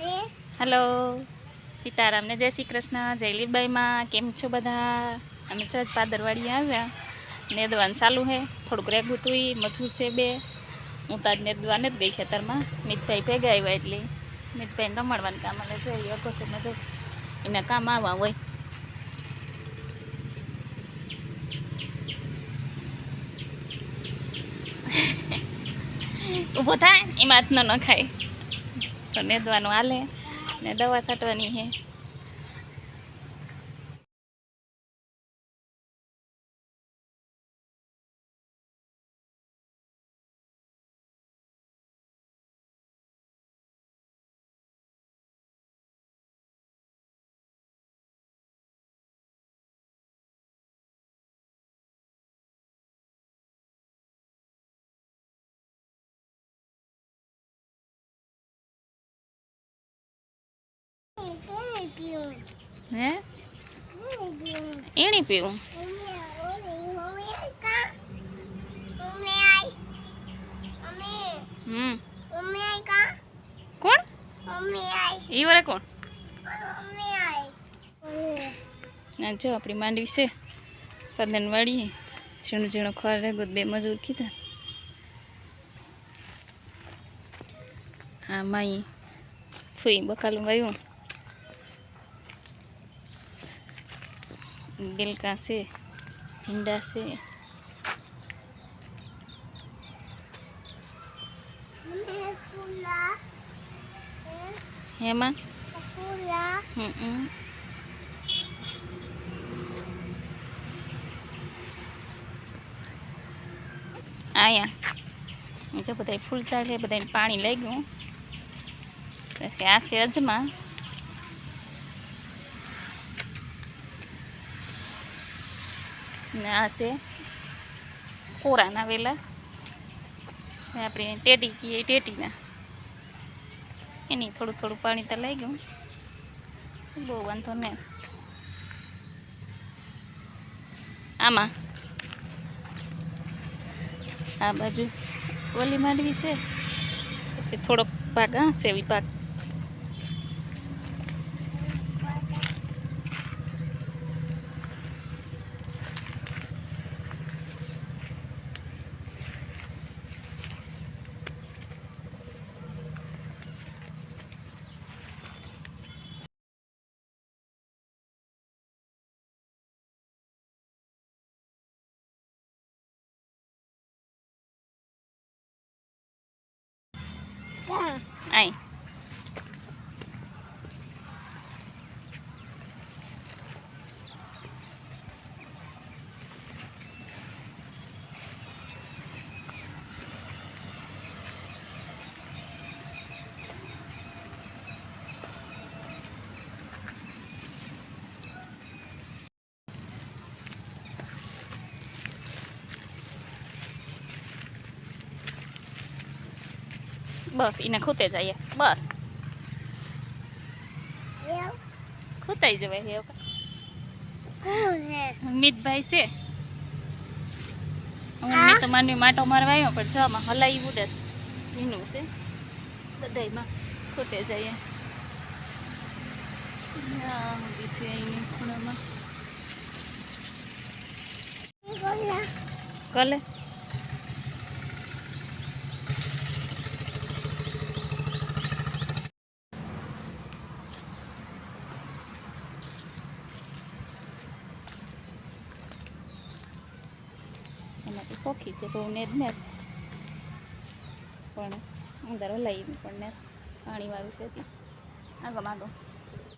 Hello. સીતારામને જય શ્રી કૃષ્ણ. જયલીબાઈમાં કેમ છો બધા? અમે જજ પાદરવાડી આવ્યા. નેદવાનું ચાલુ હે. થોડુંક રેગું તું મજૂર છે બે. હું તાજ આજ નેદવા નથી ગઈ ખેતરમાં મિતભાઈ ભેગા આવ્યા એટલે મિતભાઈને રમાડવાનું કામ એટલે જોઈએ અગોસરમાં જો એના કામ આવવા હોય. ઊભો થાય. એમાં હાથ ન નખાય. તો નેદવાનું હાલે ને દવા છાંટવાની છે હે? એણી પીવું? હમ. કોણ? ઈ કોણ? ના, જો આપણી માંડવી છે. પંદર ઝીણું ઝીણું ખોર રેગો બે મજૂર કીધા. આ માઈ ફૂઈ બકાલું વાયું છે ભીંડા છે હેમાં હમ હમ આયા જો બધાય ફૂલ ચાલે બધાને પાણી લઈ ગયું પછી આ છે અજમા ને આ છે કોરાના વેલા. આપણે ટેટી કહીએ ટેટીના. એની થોડું થોડું પાણી તો લઈ ગયું બહુ વાંધો નહીં આમાં. આ બાજુ ઓલી માંડવી છે. પછી થોડોક પાક, હા, સેવી પાક. આય બસ એને ખૂતે જઈએ. બસ. ખૂતાઈ જવાય મિતભાઈ છે? હું મેં તો માનવી માટો મારવા આવ્યો પણ જવામાં હલાઈ ઉડે. ભીનું છે. બધાયમાં ખૂતે જઈએ. ખૂણામાં. કલે? તો સોખી છે, બહુ નેર નેર પણ અંદર હલાવી પણ નેર પાણીવાળું છે આગળ આગળ.